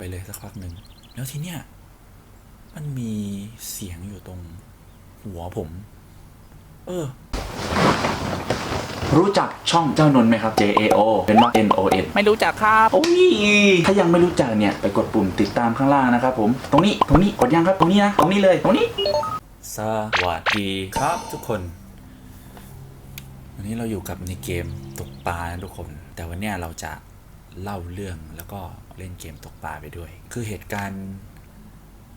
ไปเลยสักพักหนึ่ง แล้วทีเนี้ยมันมีเสียงอยู่ตรงหัวผม เออ รู้จักช่องเจ้านนท์ไหมครับ J A O เป็นว่า N O N ไม่รู้จักครับ โอ้ย ถ้ายังไม่รู้จักเนี่ย ไปกดปุ่มติดตามข้างล่างนะครับผม ตรงนี้ ตรงนี้ กดยังครับ ตรงนี้นะ ตรงนี้เลย ตรงนี้ สวัสดีครับทุกคน วันนี้เราอยู่กับในเกมตกปลานะทุกคน แต่วันเนี้ยเราจะ เล่าเรื่องแล้วก็เล่นเกมตกปลาไปด้วย คือเหตุการณ์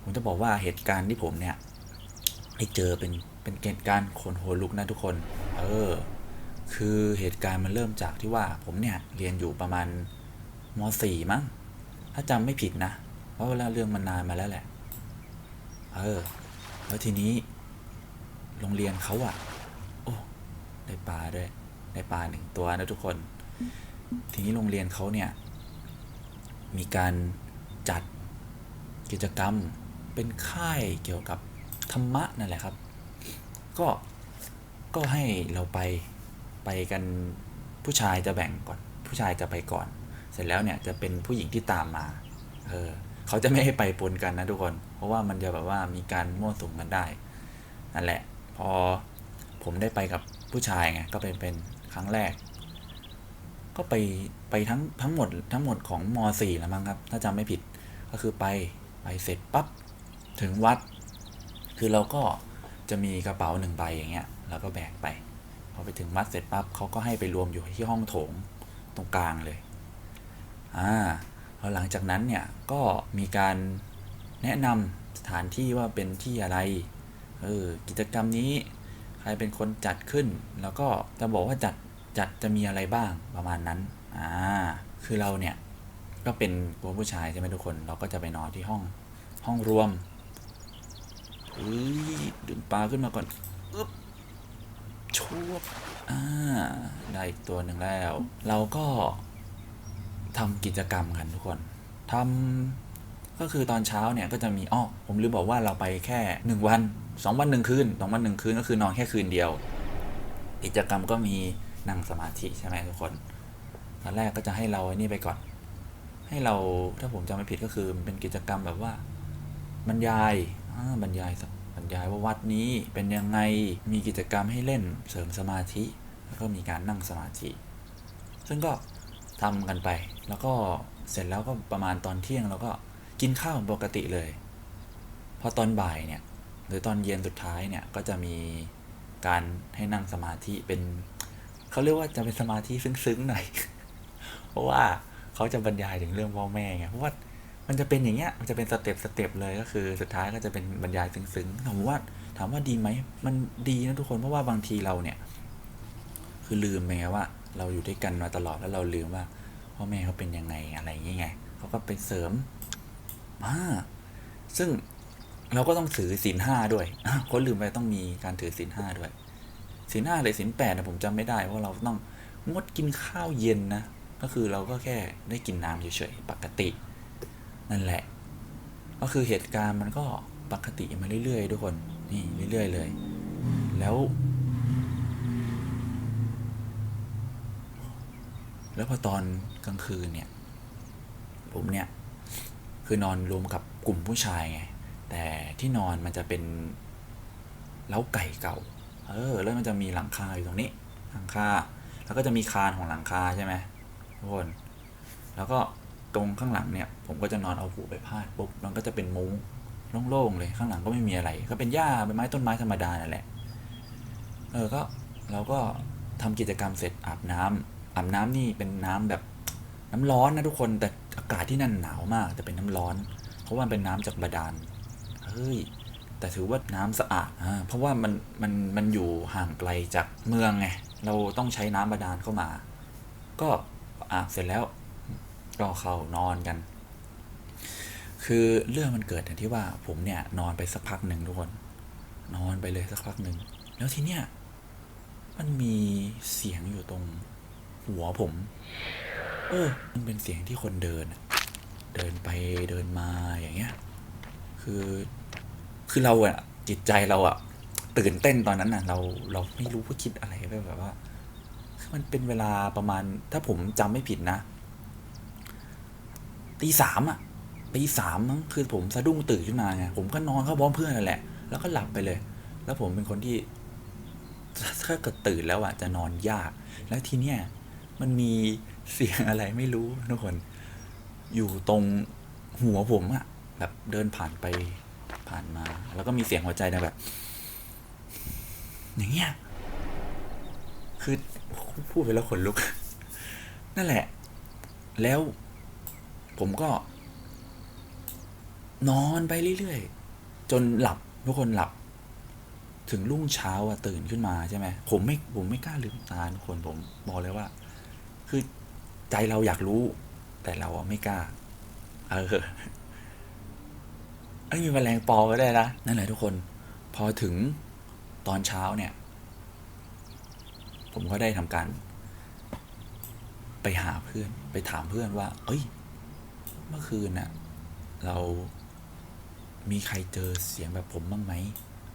ผมจะบอกว่าเหตุการณ์ที่ผมเนี่ยให้เจอเป็นเป็นเหตุการณ์คนหัวลุกนะทุกคน เออ คือเหตุการณ์มันเริ่มจากที่ว่าผมเนี่ยเรียนอยู่ประมาณม .4 มั้ง ถ้าจำไม่ผิดนะ เพราะเวลาเรื่องมันนานมาแล้วแหละ เออ แล้วทีนี้ โรงเรียนเขาอะโอ้ ได้ปลาด้วย ได้ปลาหนึ่งตัวนะทุกคน ทีนี้โรงเรียนเขาเนี่ย มีการจัดกิจกรรมเป็นค่ายเกี่ยวกับธรรมะนั่นแหละครับ ก็ก็ให้เราไปไปกันผู้ชายจะแบ่งก่อน ผู้ชายจะไปก่อน เสร็จแล้วเนี่ยจะเป็นผู้หญิงที่ตามมาเออเขาจะไม่ให้ไปปนกันนะทุกคน เพราะว่ามันจะแบบว่ามีการมั่วสุมกันได้นั่นแหละ พอผมได้ไปกับผู้ชายไงก็เป็นเป็นครั้งแรก ก็ไปไปทั้งทั้งหมดทั้งหมดของม .4 แล้วมั้งครับ ถ้าจำไม่ผิดก็คือไปไปเสร็จปั๊บถึงวัด คือเราก็จะมีกระเป๋าหนึ่งใบอย่างเงี้ยเราก็แบกไปพอไปถึงวัดเสร็จปั๊บเขาก็ให้ไปรวมอยู่ที่ห้องโถงตรงกลางเลยอ่าพอหลังจากนั้นเนี่ยก็มีการแนะนำสถานที่ว่าเป็นที่อะไรเออกิจกรรมนี้ใครเป็นคนจัดขึ้น แล้วก็จะบอกว่าจัด จัดจะมีอะไรบ้างประมาณนั้น อ่า คือเราเนี่ย ก็เป็นตัวผู้ชายใช่ไหมทุกคน เราก็จะไปนอนที่ห้อง ห้องรวมอุ้ยดึงปลาขึ้นมาก่อนอึ๊บชวบอ่า ได้อีกตัวหนึ่งแล้ว เราก็ทำกิจกรรมกันทุกคนทำก็คือตอนเช้าเนี่ยก็จะมีอ้อผมลืมบอกว่าเราไปแค่หนึ่งวันสองวันหนึ่งคืนสองวันหนึ่งคืนก็คือนอนแค่คืนเดียว กิจกรรมก็มี นั่งสมาธิใช่ไหมทุกคนตอนแรกก็จะให้เราไอ้นี่ไปก่อน ให้เราถ้าผมจำไม่ผิดก็คือมันเป็นกิจกรรมแบบว่า บรรยายบรรยายบรรยายว่าวัดนี้เป็นยังไงมีกิจกรรมให้เล่นเสริมสมาธิ แล้วก็มีการนั่งสมาธิ ซึ่งก็ทำกันไป แล้วก็เสร็จแล้วก็ประมาณตอนเที่ยงเราก็กินข้าวปกติเลย พอตอนบ่ายเนี่ยหรือตอนเย็นสุดท้ายเนี่ยก็จะมีการให้นั่งสมาธิเป็น เขาเรียกว่าจะเป็นสมาธิซึ้งๆหน่อย เพราะว่าเขาจะบรรยายถึงเรื่องพ่อแม่ไงเพราะว่ามันจะเป็นอย่างเงี้ย มันจะเป็นสเต็ปสเต็ปเลยก็คือ สุดท้ายก็จะเป็นบรรยายซึ้งๆถามว่า ถามว่าดีไหม มันดีนะทุกคน เพราะว่าบางทีเราเนี่ย คือลืมไปไงว่า เราอยู่ด้วยกันมาตลอดแล้วเราลืมว่าพ่อแม่เขาเป็นยังไงอะไรอย่างเงี้ยไงเขาก็ไปเสริมมาซึ่งเราก็ต้องถือศีลห้าด้วยคนลืมไปต้องมีการถือศีลห้าด้วย ศีลห้าหรือศีลแปดนะผมจำไม่ได้เพราะเราต้องงดกินข้าวเย็นนะ ก็คือเราก็แค่ได้กินน้ำเฉยๆปกติ นั่นแหละ ก็คือเหตุการณ์มันก็ปกติมาเรื่อยๆทุกคนนี่เรื่อยๆเลย แล้ว แล้วพอตอนกลางคืนเนี่ย ผมเนี่ย คือนอนรวมกับกลุ่มผู้ชายไงแต่ที่นอนมันจะเป็นเล้าไก่เก่า เออแล้วมันจะมีหลังคาอยู่ตรงนี้ หลังคา แล้วก็จะมีคานของหลังคาใช่ไหมทุกคน แล้วก็ตรงข้างหลังเนี่ย ผมก็จะนอนเอาหูไปพาดปุ๊บมันก็จะเป็นมุ้งโล่งๆเลยข้างหลังก็ไม่มีอะไร ก็เป็นหญ้าเป็นไม้ต้นไม้ธรรมดานั่นแหละ เออก็เราก็ทำกิจกรรมเสร็จอาบน้ำอาบน้ำนี่เป็นน้ำแบบน้ำร้อนนะทุกคนแต่อากาศที่นั่นหนาวมากแต่เป็นน้ำร้อน เพราะว่าเป็นน้ำจากบาดาลเฮ้ย แต่ถือว่าน้ำสะอาดอ่าเพราะว่ามันมันมันอยู่ห่างไกลจากเมืองไงเราต้องใช้น้ำบาดาลเข้ามา ก็อาบเสร็จแล้วก็เข้านอนกัน คือเรื่องมันเกิดอย่างที่ว่าผมเนี่ยนอนไปสักพักหนึ่งทุกคน นอนไปเลยสักพักหนึ่งแล้วทีเนี้ยมันมีเสียงอยู่ตรงหัวผม เออ มันเป็นเสียงที่คนเดิน เดินไปเดินมาอย่างเงี้ย คือ คือเราอะจิตใจเราอะตื่นเต้นตอนนั้นน่ะ เราเราไม่รู้ว่าคิดอะไรแบบว่าคือมันเป็นเวลาประมาณ ถ้าผมจำไม่ผิดนะตีสามอะตีสามมั้งคือผมสะดุ้งตื่นขึ้นมาไงผมก็นอนเข้าพร้อมเพื่อนนั่นแหละ แล้วก็หลับไปเลย แล้วผมเป็นคนที่ถ้าเกิดตื่นแล้วอะจะนอนยาก แล้วทีเนี้ยมันมีเสียงอะไรไม่รู้ทุกคน อยู่ตรงหัวผมอะแบบเดินผ่านไป ผ่านมา แล้วก็มีเสียงหัวใจนะแบบ อย่างเงี้ย คือพูดไปแล้วขนลุก นั่นแหละ แล้วผมก็ นอนไปเรื่อยๆ จนหลับทุกคนหลับ ถึงรุ่งเช้าอะตื่นขึ้นมาใช่ไหมผมไม่ผมไม่กล้าลืมตาทุกคนผมบอกเลยว่า คือใจเราอยากรู้ แต่เราอะไม่กล้า เออ อ้ยมีแมลงปอก็ได้นะนั่นแหละทุกคน พอถึงตอนเช้าเนี่ย ผมก็ได้ทำการ ไปหาเพื่อนไปถามเพื่อนว่า เอ้ย เมื่อคืนน่ะ เรามีใครเจอเสียงแบบผมบ้างไหม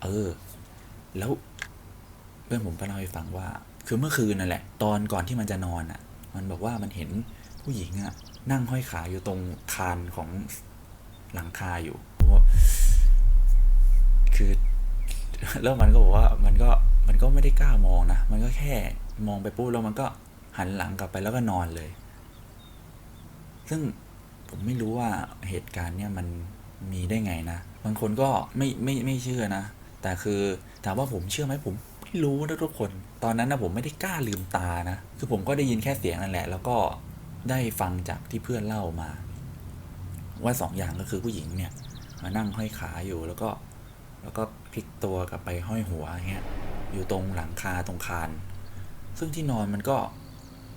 เออ แล้วเพื่อนผมก็เล่าให้ฟังว่า คือเมื่อคืนนั่นแหละ ตอนก่อนที่มันจะนอนอะ มันบอกว่ามันเห็นผู้หญิงอะ นั่งห้อยขาอยู่ตรงคานของหลังคาอยู่ ว่าคือแล้วมันก็บอกว่ามันก็มันก็ไม่ได้กล้ามองนะ มันก็แค่มองไปปุ๊บแล้วมันก็หันหลังกลับไปแล้วก็นอนเลย ซึ่งผมไม่รู้ว่าเหตุการณ์เนี่ยมันมีได้ไงนะ บางคนก็ไม่ไม่ไม่เชื่อนะ แต่คือถามว่าผมเชื่อไหมผมไม่รู้นะทุกคน ตอนนั้นนะผมไม่ได้กล้าลืมตานะ คือผมก็ได้ยินแค่เสียงนั่นแหละ แล้วก็ได้ฟังจากที่เพื่อนเล่ามา ว่าสองอย่างก็คือผู้หญิงเนี่ย นั่งห้อยขาอยู่แล้วก็แล้วก็พลิกตัวกลับไปห้อยหัวอย่างเงี้ยอยู่ตรงหลังคาตรงคาน ซึ่งที่นอนมันก็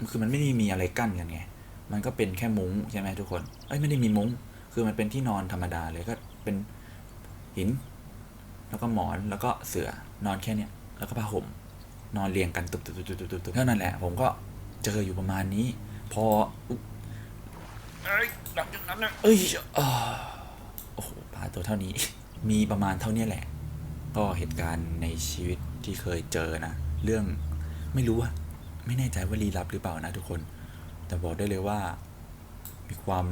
คือมันไม่ได้มีอะไรกั้นกันไง มันก็เป็นแค่มุ้งใช่ไหมทุกคนเอ้ยไม่ได้มีมุ้ง คือมันเป็นที่นอนธรรมดาเลยก็เป็นหิน แล้วก็หมอนแล้วก็เสื่อนอนแค่เนี้ยแล้วก็ผ้าห่มนอนเรียงกันตุบตุบตุบตุบตุบตุบเท่านั้นแหละ ผมก็เจออยู่ประมาณนี้ พออุ๊ยเอ้ยหลังจากนั้นนะเอ้ยอ่า โอ้โหปลาตัวเท่านี้ มีประมาณเท่านี้แหละ ก็เหตุการณ์ในชีวิตที่เคยเจอนะ เรื่องไม่รู้อะไม่แน่ใจว่าลี้ลับหรือเปล่านะทุกคน แต่บอกได้เลยว่า มีความ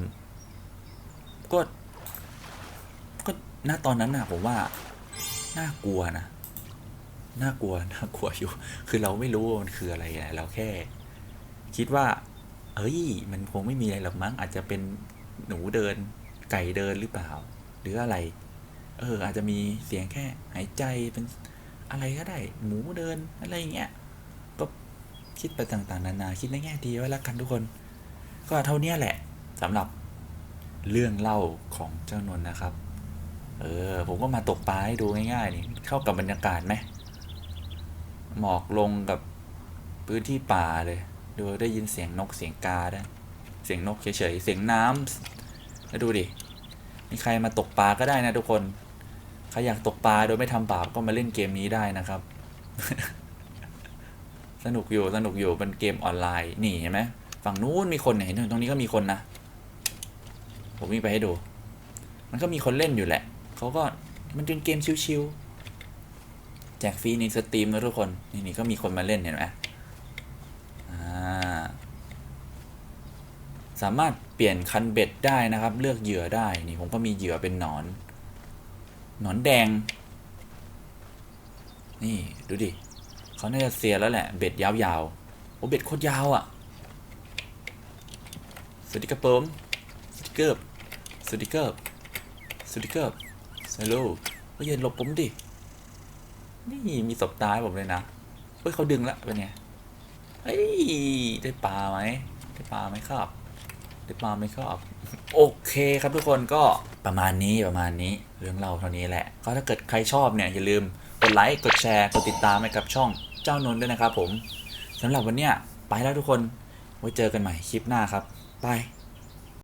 ก็ก็ณตอนนั้นนะผมว่าน่ากลัวนะน่ากลัวน่ากลัวอยู่ คือเราไม่รู้ว่ามันคืออะไรไงเราแค่ คิดว่า เอ้ย มันคงไม่มีอะไรหรอกมั้งอาจจะเป็นหนูเดิน ไก่เดินหรือเปล่า หรืออะไร เออ อาจจะมีเสียงแค่หายใจเป็นอะไรก็ได้ หมูเดินอะไรอย่างเงี้ยก็คิดไปต่างๆ นานา คิดในแง่ดีไว้แล้วกันทุกคน ก็เท่านี้แหละสำหรับเรื่องเล่าของเจ้านนนะครับ เออ ผมก็มาตกปลาให้ดูง่ายๆนี่เข้ากับบรรยากาศไหมหมอกลงกับพื้นที่ป่าเลย ดูได้ยินเสียงนกเสียงกาได้วยเสียงนกเฉยๆ เสียงน้ำ แล้วดูดิ มีใครมาตกปลาก็ได้นะทุกคน ใครอยากตกปลาโดยไม่ทำบาปก็มาเล่นเกมนี้ได้นะครับ สนุกอยู่สนุกอยู่เป็นเกมออนไลน์นี่เห็นไหมฝั่งนู้นมีคนเนี่ยเห็นตรงนี้ก็มีคนนะ ผมวิ่งไปให้ดู มันก็มีคนเล่นอยู่แหละ เขาก็มันเป็นเกมชิวๆแจกฟรีในสตรีมนะทุกคน นี่นี่ก็มีคนมาเล่นเห็นไหมอ่า สามารถเปลี่ยนคันเบ็ดได้นะครับ เลือกเหยื่อได้ นี่ผมก็มีเหยื่อเป็นหนอน หนอนแดง นี่ดูดิเขาน่าจะเสียแล้วแหละ เบ็ดยาวๆ โอ้เบ็ดโคตรยาวอะ่ะ สวัสดีครับผมสวัสดีเกิบสวัสดีเกิบสวัสดีเกิบฮัลโหลเฮ้ยอย่าหลบผมดิ นี่มีศพตายผมเลยนะ เฮ้ยเขาดึงแล้วเป็นไงเฮ้ยได้ปลาไหมได้ปลาไหมครับ ได้ปลาไม่ชอบโอเคครับทุกคนก็ประมาณนี้ประมาณนี้เรื่องเราเท่านี้แหละ ก็ถ้าเกิดใครชอบเนี่ยอย่าลืมกดไลค์กดแชร์กดติดตามให้กับช่องเจ้านนท์ด้วยนะครับผมสำหรับวันเนี้ยไปแล้วทุกคนไว้เจอกันใหม่คลิปหน้าครับบาย